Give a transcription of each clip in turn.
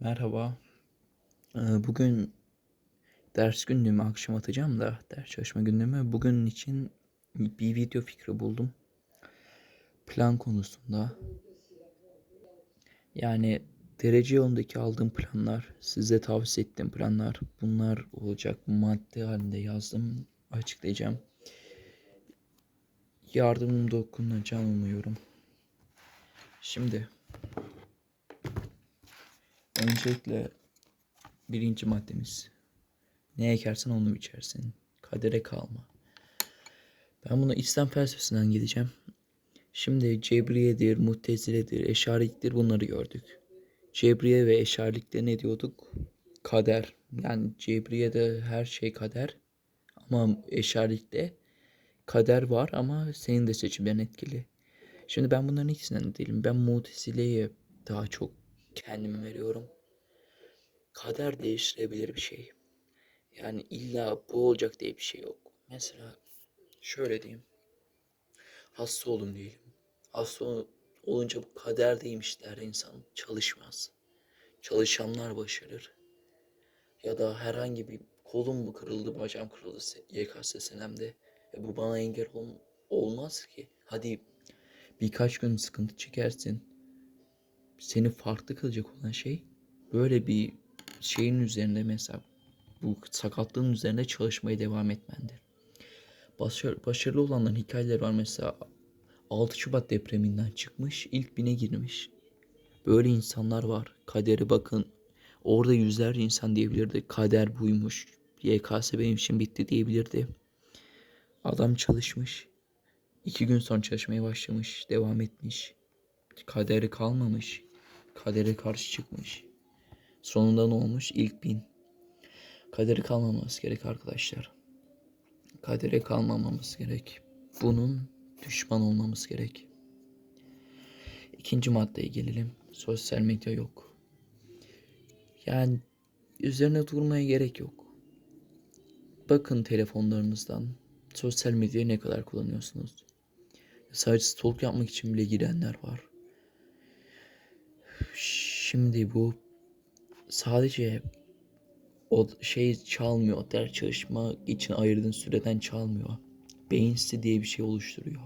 Merhaba. Ee, Bugün ders günlüğümü akşam atacağım da ders çalışma günlüğümü. Bugün için bir video fikri buldum. Plan konusunda. Yani derece yolundaki aldığım planlar, size tavsiye ettiğim planlar bunlar olacak. Madde halinde yazdım. Açıklayacağım. Yardımım dokunacağını umuyorum. Şimdi öncelikle birinci maddemiz. Ne ekersen onu biçersin. Kadere kalma. Ben bunu İslam felsefesinden gideceğim. Şimdi Cebriye'dir, Mutezile'dir, Eşariliktir bunları gördük. Cebriye ve Eşarilikte ne diyorduk? Kader. Yani Cebriye'de her şey kader. Ama Eşarilikte kader var ama senin de seçimlerin etkili. Şimdi ben bunların ikisinden de değilim. Ben Mutezile'ye daha çok kendimi veriyorum. Kader değiştirebilir bir şey. Yani illa bu olacak diye bir şey yok. Mesela şöyle diyeyim. Hasta oldum diyelim. Hasta ol- olunca bu kader değilmiş der insan. Çalışmaz. Çalışanlar başarır. Ya da herhangi bir kolum mu kırıldı, bacağım kırıldı YKS senemde. E bu bana engel ol- olmaz ki. Hadi birkaç gün sıkıntı çekersin. Seni farklı kılacak olan şey böyle bir şeyin üzerinde mesela bu sakatlığın üzerinde çalışmaya devam etmendir. Başar, başarılı olanların hikayeleri var mesela 6 Şubat depreminden çıkmış ilk bine girmiş. Böyle insanlar var. Kaderi bakın orada yüzlerce insan diyebilirdi. Kader buymuş. YKS benim için bitti diyebilirdi. Adam çalışmış. İki gün sonra çalışmaya başlamış. Devam etmiş. Kaderi kalmamış. Kadere karşı çıkmış. Sonunda ne olmuş? İlk bin. Kadere kalmaması gerek arkadaşlar. Kadere kalmamamız gerek. Bunun düşman olmamız gerek. İkinci maddeye gelelim. Sosyal medya yok. Yani üzerine durmaya gerek yok. Bakın telefonlarınızdan sosyal medyayı ne kadar kullanıyorsunuz. Sadece stalk yapmak için bile girenler var. Şimdi bu sadece o şey çalmıyor. Ders çalışma için ayırdığın süreden çalmıyor. Beyin diye bir şey oluşturuyor.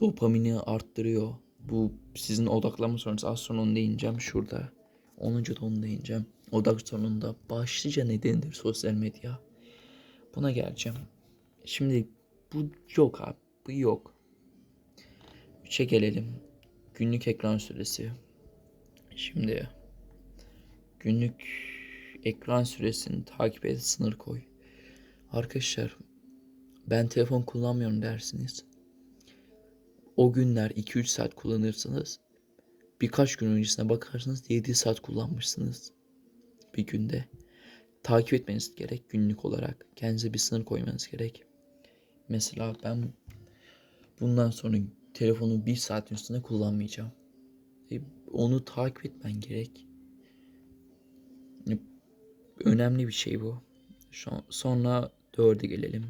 Dopamini arttırıyor. Bu sizin odaklanma sorunuz. Az sonra onu değineceğim şurada. 10. da onu değineceğim. Odak sorununda başlıca nedenidir sosyal medya. Buna geleceğim. Şimdi bu yok abi. Bu yok. 3'e gelelim. Günlük ekran süresi. Şimdi günlük ekran süresini takip et sınır koy. Arkadaşlar ben telefon kullanmıyorum dersiniz. O günler 2-3 saat kullanırsınız. Birkaç gün öncesine bakarsınız 7 saat kullanmışsınız. Bir günde. Takip etmeniz gerek günlük olarak. Kendinize bir sınır koymanız gerek. Mesela ben bundan sonra telefonu bir saat üstünde kullanmayacağım. E, Onu takip etmen gerek. Önemli bir şey bu. Sonra dörde gelelim.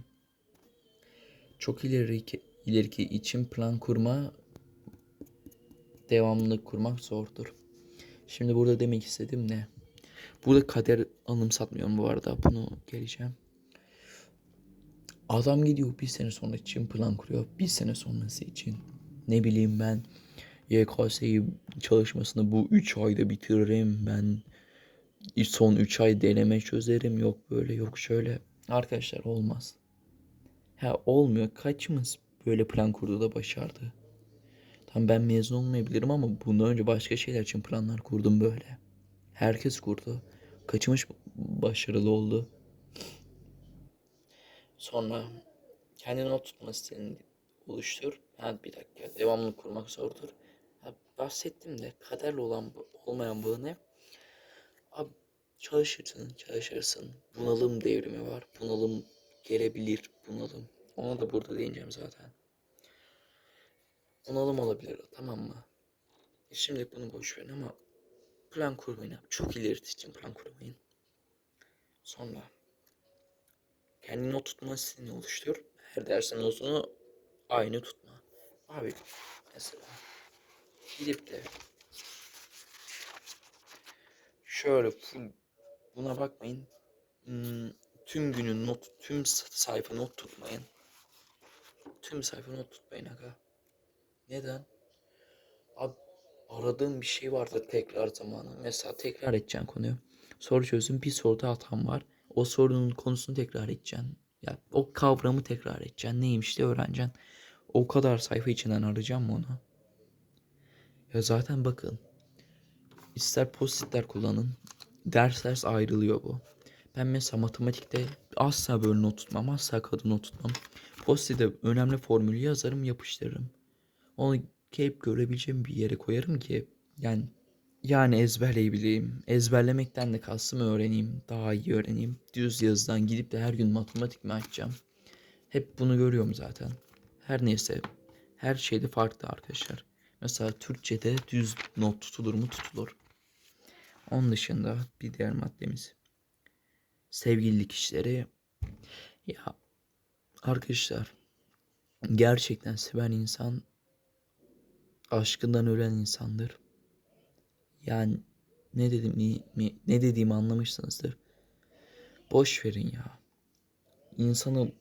Çok ileriki, ileriki için plan kurma, devamlılık kurmak zordur. Şimdi burada demek istediğim ne? Burada kader anımsatmıyorum bu arada. Bunu geleceğim. Adam gidiyor bir sene sonra için plan kuruyor. Bir sene sonrası için. Ne bileyim ben YKS'yi çalışmasını bu 3 ayda bitiririm ben. Son 3 ay deneme çözerim. Yok böyle yok şöyle. Arkadaşlar olmaz. Ha olmuyor. Kaçımız böyle plan kurdu da başardı? Tam ben mezun olmayabilirim ama bundan önce başka şeyler için planlar kurdum böyle. Herkes kurdu. Kaçımız başarılı oldu. Sonra kendini not tutma stilini oluştur. Ha, bir dakika devamlı kurmak zordur. Ha, bahsettim de kaderle olan olmayan bu ne? Çalışırsın, çalışırsın. Bunalım devrimi var. Bunalım gelebilir, bunalım. Ona da burada değineceğim zaten. Bunalım olabilir, tamam mı? E Şimdi bunu boş verin ama plan kurmayın. Çok ilerisi için plan kurmayın. Sonra kendini not tutma stilini oluştur. Her dersin notunu aynı tutma. Abi mesela gidip de şöyle full buna bakmayın. Hmm, tüm günün not, tüm sayfa not tutmayın. Tüm sayfa not tutmayın aga. Neden? Abi aradığım bir şey vardır tekrar zamanı. Mesela tekrar edeceksin konuyu. Soru çözün bir soruda hatam var. O sorunun konusunu tekrar edeceksin. Ya o kavramı tekrar edeceksin. Neymiş diye öğreneceksin. O kadar sayfa içinden arayacağım mı onu? Ya zaten bakın. İster postitler kullanın. Ders ders ayrılıyor bu. Ben mesela matematikte asla böyle not tutmam. Asla kadın not tutmam. Postit'e önemli formülü yazarım yapıştırırım. Onu hep görebileceğim bir yere koyarım ki yani yani ezberleyebileyim. Ezberlemekten de kastım öğreneyim. Daha iyi öğreneyim. Düz yazıdan gidip de her gün matematik mi açacağım? Hep bunu görüyorum zaten. Her neyse. Her şeyde farklı arkadaşlar. Mesela Türkçe'de düz not tutulur mu tutulur. Onun dışında bir diğer maddemiz. Sevgililik işleri. Ya arkadaşlar gerçekten seven insan aşkından ölen insandır. Yani ne dedim mi, ne dediğimi anlamışsınızdır. Boş verin ya. İnsanı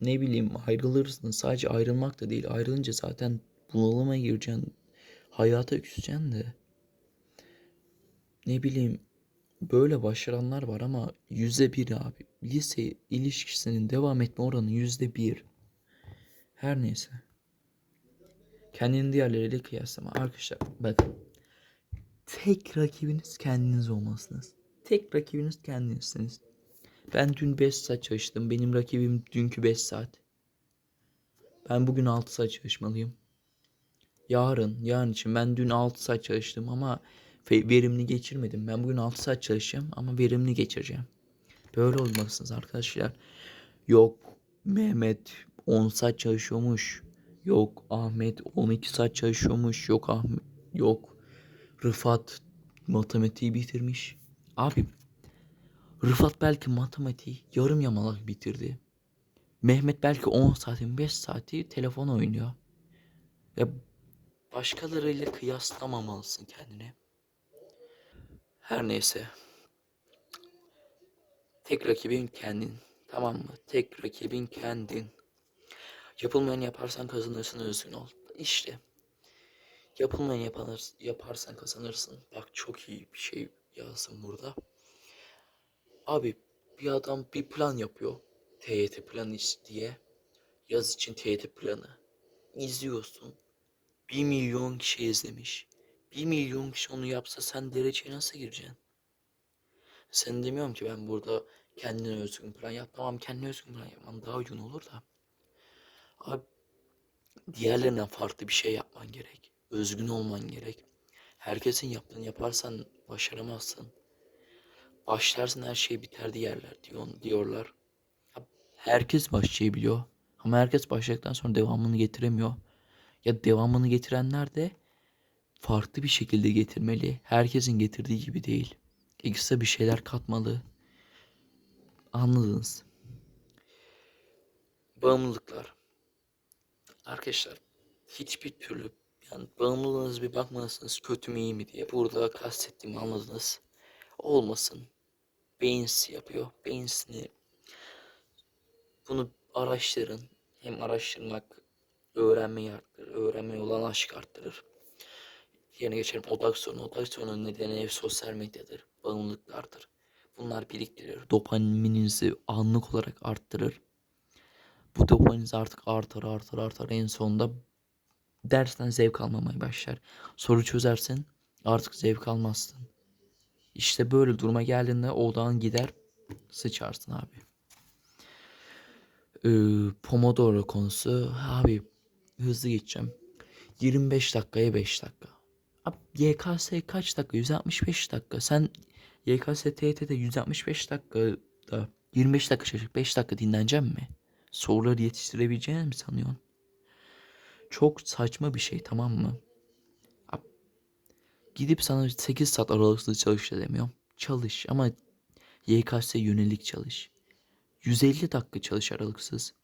ne bileyim ayrılırsın. Sadece ayrılmak da değil. Ayrılınca zaten bunalıma gireceksin. Hayata küseceksin de. Ne bileyim böyle başaranlar var ama yüzde bir abi. Lise ilişkisinin devam etme oranı yüzde bir. Her neyse. Kendini diğerleriyle kıyaslama. Arkadaşlar bakın. Tek rakibiniz kendiniz olmalısınız. Tek rakibiniz kendinizsiniz. Ben dün 5 saat çalıştım. Benim rakibim dünkü 5 saat. Ben bugün 6 saat çalışmalıyım. Yarın, yarın için ben dün 6 saat çalıştım ama verimli geçirmedim. Ben bugün 6 saat çalışacağım ama verimli geçireceğim. Böyle olmalısınız arkadaşlar. Yok Mehmet 10 saat çalışıyormuş. Yok Ahmet 12 saat çalışıyormuş. Yok Ahmet yok Rıfat matematiği bitirmiş. Abi Rıfat belki matematiği yarım yamalak bitirdi. Mehmet belki 10 saatin 5 saati telefon oynuyor. Ya başkalarıyla kıyaslamamalısın kendini. Her neyse. Tek rakibin kendin. Tamam mı? Tek rakibin kendin. Yapılmayan yaparsan kazanırsın özgün ol. İşte. Yapılmayan yapanır, yaparsan kazanırsın. Bak çok iyi bir şey yazdım burada. Abi bir adam bir plan yapıyor. TYT planı diye. Yaz için TYT planı. İzliyorsun. Bir milyon kişi izlemiş. Bir milyon kişi onu yapsa sen dereceye nasıl gireceksin? Sen demiyorum ki ben burada kendine özgün plan yap. Tamam kendine özgün plan yapman daha uygun olur da. Abi diğerlerinden farklı bir şey yapman gerek. Özgün olman gerek. Herkesin yaptığını yaparsan başaramazsın. Başlarsın her şey biter diyorlar diyor, diyorlar. Herkes başlayabiliyor. Ama herkes başladıktan sonra devamını getiremiyor. Ya devamını getirenler de farklı bir şekilde getirmeli. Herkesin getirdiği gibi değil. Ekstra bir şeyler katmalı. Anladınız. Bağımlılıklar. Arkadaşlar hiçbir türlü yani bağımlılığınız bir bakmalısınız kötü mü iyi mi diye. Burada kastettiğimi anladınız. Olmasın. Beyinsi yapıyor. Beyinsini bunu araştırın. Hem araştırmak öğrenmeyi arttırır. Öğrenmeye olan aşk arttırır. Yerine geçelim odak sorunu. Odak sorunun nedeni sosyal medyadır. Bağımlılıklardır. Bunlar biriktirir. Dopamininizi anlık olarak arttırır. Bu dopamininiz artık artar artar artar. En sonunda dersten zevk almamaya başlar. Soru çözersin artık zevk almazsın. İşte böyle duruma geldiğinde odağın gider sıçarsın abi. Ee, Pomodoro konusu abi hızlı geçeceğim. 25 dakikaya 5 dakika. YKS kaç dakika? 165 dakika. Sen YKS TYT'de 165 dakikada 25 dakika çalışıp 5 dakika dinlenecek mi? Soruları yetiştirebileceğini mi sanıyorsun? Çok saçma bir şey tamam mı? Abi, gidip sana 8 saat aralıksız çalış demiyorum. Çalış ama YKS yönelik çalış. 150 dakika çalış aralıksız.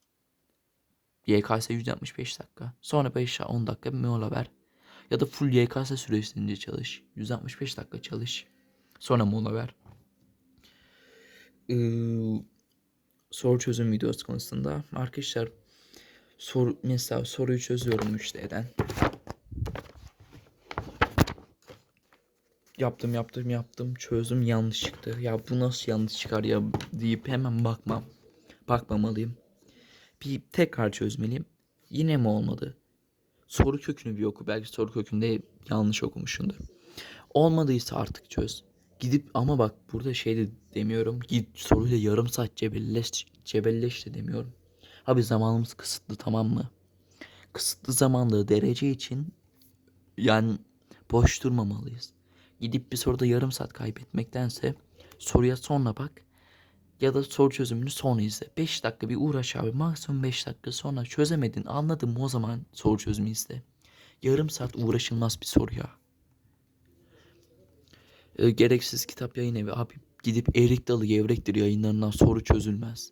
YKS 165 dakika. Sonra 5-10 dakika bir mola ver. Ya da full YKS süresince çalış. 165 dakika çalış. Sonra mola ver. Ee, soru çözüm videosu konusunda arkadaşlar soru mesela soruyu çözüyorum müşteriden. Yaptım yaptım yaptım çözdüm yanlış çıktı. Ya bu nasıl yanlış çıkar ya deyip hemen bakmam. Bakmamalıyım. Bir tekrar çözmeliyim. Yine mi olmadı? Soru kökünü bir oku. Belki soru kökünde yanlış okumuşsundur. Olmadıysa artık çöz. Gidip ama bak burada şey de demiyorum. Git soruyla yarım saat cebelleş, cebelleş de demiyorum. Abi zamanımız kısıtlı tamam mı? Kısıtlı zamanda derece için yani boş durmamalıyız. Gidip bir soruda yarım saat kaybetmektense soruya sonra bak ya da soru çözümünü sonra izle. 5 dakika bir uğraş abi. Maksimum 5 dakika sonra çözemedin anladın mı o zaman soru çözümü izle. Yarım saat uğraşılmaz bir soru ya. E, gereksiz kitap yayın evi abi gidip Erik Dalı Gevrektir yayınlarından soru çözülmez.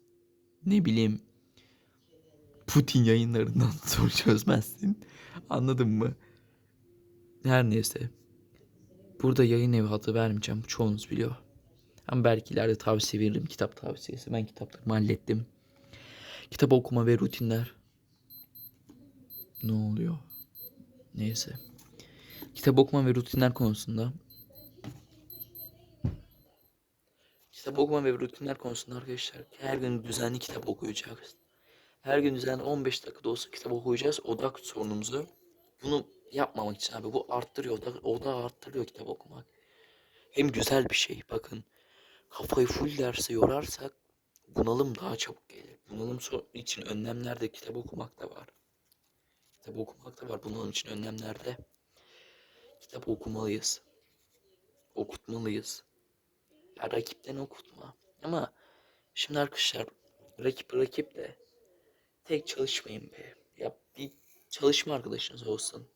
Ne bileyim Putin yayınlarından soru çözmezsin. Anladın mı? Her neyse. Burada yayın evi adı vermeyeceğim. Çoğunuz biliyor. Ama belki ileride tavsiye veririm. Kitap tavsiyesi. Ben kitaplarımı hallettim. Kitap okuma ve rutinler. Ne oluyor? Neyse. Kitap okuma ve rutinler konusunda. Kitap okuma ve rutinler konusunda arkadaşlar her gün düzenli kitap okuyacağız. Her gün düzenli 15 dakikada olsa kitap okuyacağız. Odak sorunumuzu. Bunu yapmamak için abi bu arttırıyor. Odak, odağı arttırıyor kitap okumak. Hem güzel bir şey bakın. Kafayı full derse yorarsak bunalım daha çabuk gelir. Bunalım için önlemlerde kitap okumak da var. Kitap okumak da var bunalım için önlemlerde. Kitap okumalıyız. Okutmalıyız. Ya rakipten okutma. Ama şimdi arkadaşlar rakip rakip de tek çalışmayın be. Ya bir çalışma arkadaşınız olsun.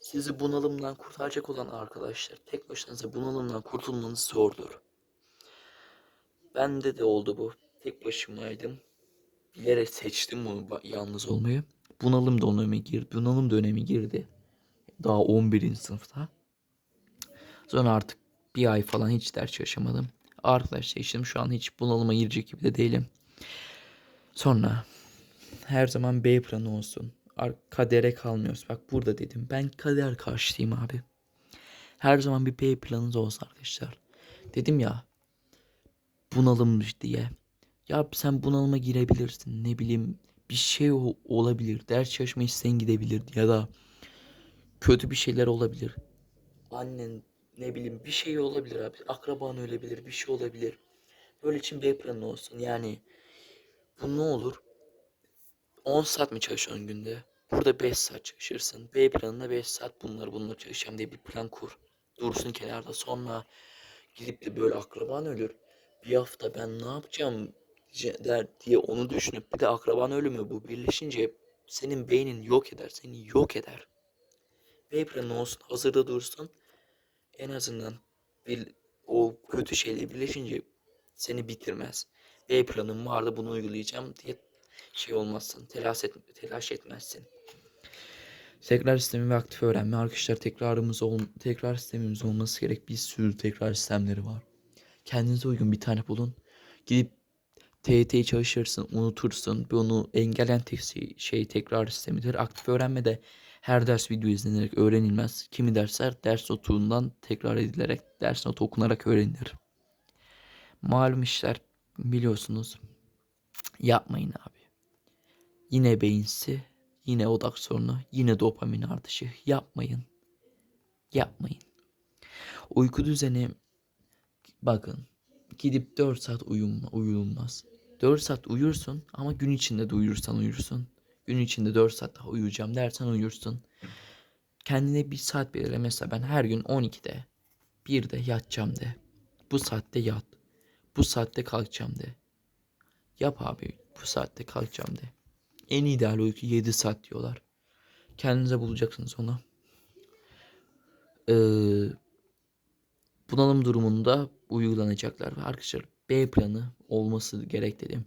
Sizi bunalımdan kurtaracak olan arkadaşlar tek başınıza bunalımdan kurtulmanız zordur. Bende de oldu bu. Tek başımaydım. Bilerek seçtim bunu yalnız olmayı. Bunalım dönemi girdi. Bunalım dönemi girdi. Daha 11. sınıfta. Sonra artık bir ay falan hiç ders çalışamadım. Arkadaş seçtim. Şu an hiç bunalıma girecek gibi de değilim. Sonra her zaman B planı olsun. Kadere kalmıyoruz. Bak burada dedim. Ben kader karşıyım abi. Her zaman bir B planınız olsun arkadaşlar. Dedim ya bunalım diye. Ya sen bunalıma girebilirsin. Ne bileyim bir şey olabilir. Ders çalışma isteğin gidebilir ya da kötü bir şeyler olabilir. Annen ne bileyim bir şey olabilir abi. Akraban ölebilir, bir şey olabilir. Böyle için B planı olsun. Yani bu ne olur? 10 saat mi çalışıyorsun günde? Burada 5 saat çalışırsın. B planında 5 saat bunları bunları çalışacağım diye bir plan kur. Dursun kenarda sonra gidip de böyle akraban ölür. Bir hafta ben ne yapacağım der diye onu düşünüp bir de akraban ölümü bu birleşince senin beynin yok eder. Seni yok eder. Planı olsun hazırda dursun. En azından bir, o kötü şeyle birleşince seni bitirmez. B planım vardı bunu uygulayacağım diye şey olmazsın. Telaş, et, telaş etmezsin. Tekrar sistemi ve aktif öğrenme. Arkadaşlar tekrarımız ol, tekrar sistemimiz olması gerek. Bir sürü tekrar sistemleri var. Kendinize uygun bir tane bulun. Gidip TYT'yi çalışırsın, unutursun. Bunu engelleyen tek şey, şey tekrar sistemidir. Aktif öğrenme de her ders video izlenerek öğrenilmez. Kimi dersler ders notundan tekrar edilerek, ders notu okunarak öğrenilir. Malum işler biliyorsunuz. Yapmayın abi. Yine beyinsi, yine odak sorunu, yine dopamin artışı. Yapmayın. Yapmayın. Uyku düzeni bakın gidip 4 saat uyuma, uyulmaz. 4 saat uyursun ama gün içinde de uyursan uyursun. Gün içinde 4 saat daha uyuyacağım dersen uyursun. Kendine bir saat belirle. Mesela ben her gün 12'de 1'de yatacağım de. Bu saatte yat. Bu saatte kalkacağım de. Yap abi bu saatte kalkacağım de. En ideal uyku 7 saat diyorlar. Kendinize bulacaksınız onu. Ee, bunalım durumunda uygulanacaklar. Ve Arkadaşlar B planı olması gerek dedim.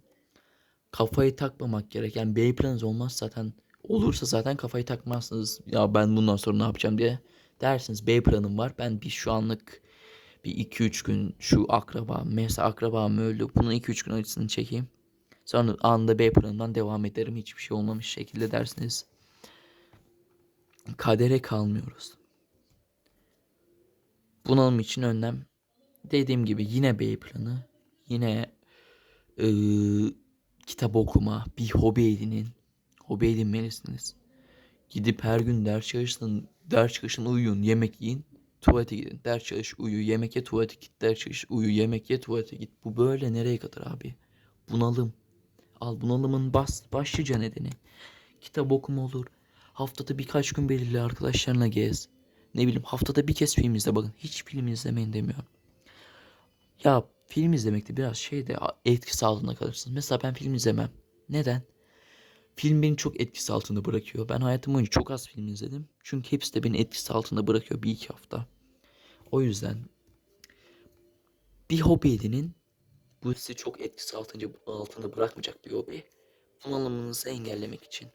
Kafayı takmamak gerek. Yani B planınız olmaz zaten. Olursa zaten kafayı takmazsınız. Ya ben bundan sonra ne yapacağım diye dersiniz. B planım var. Ben bir şu anlık Bir 2-3 gün şu akraba, mesela akrabam öldü. Bunun 2-3 gün acısını çekeyim. Sonra anında B planından devam ederim. Hiçbir şey olmamış şekilde dersiniz. Kadere kalmıyoruz. Bunalım için önlem dediğim gibi yine B planı. Yine eee, kitap okuma, bir hobi edinin. Hobi edinmelisiniz. Gidip her gün ders çalışın, ders çalışın, uyuyun, yemek yiyin, tuvalete gidin. Ders çalış, uyu, yemek ye, tuvalete git, ders çalış, uyu, yemek ye, tuvalete git. Bu böyle nereye kadar abi? Bunalım. Al bunalımın bas, başlıca nedeni. Kitap okuma olur. Haftada birkaç gün belirli arkadaşlarına gez. Ne bileyim haftada bir kez film izle bakın. Hiç film izlemeyin demiyorum. Ya film izlemekte biraz şey de etkisi altında kalırsınız. Mesela ben film izlemem. Neden? Film beni çok etkisi altında bırakıyor. Ben hayatım boyunca çok az film izledim. Çünkü hepsi de beni etkisi altında bırakıyor bir iki hafta. O yüzden bir hobi edinin. Bu sizi çok etkisi altında, altında bırakmayacak bir hobi. Bunalımınızı engellemek için.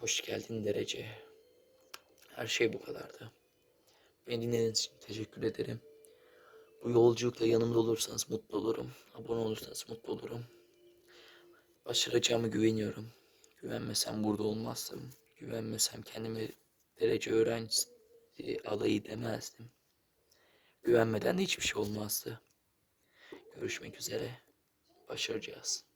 Hoş geldin derece. Her şey bu kadardı. Beni dinlediğiniz için teşekkür ederim. Bu yolculukta yanımda olursanız mutlu olurum. Abone olursanız mutlu olurum. Başaracağımı güveniyorum. Güvenmesem burada olmazdım. Güvenmesem kendimi derece öğrencisi alayı demezdim. Güvenmeden de hiçbir şey olmazdı. Görüşmek üzere. Başaracağız.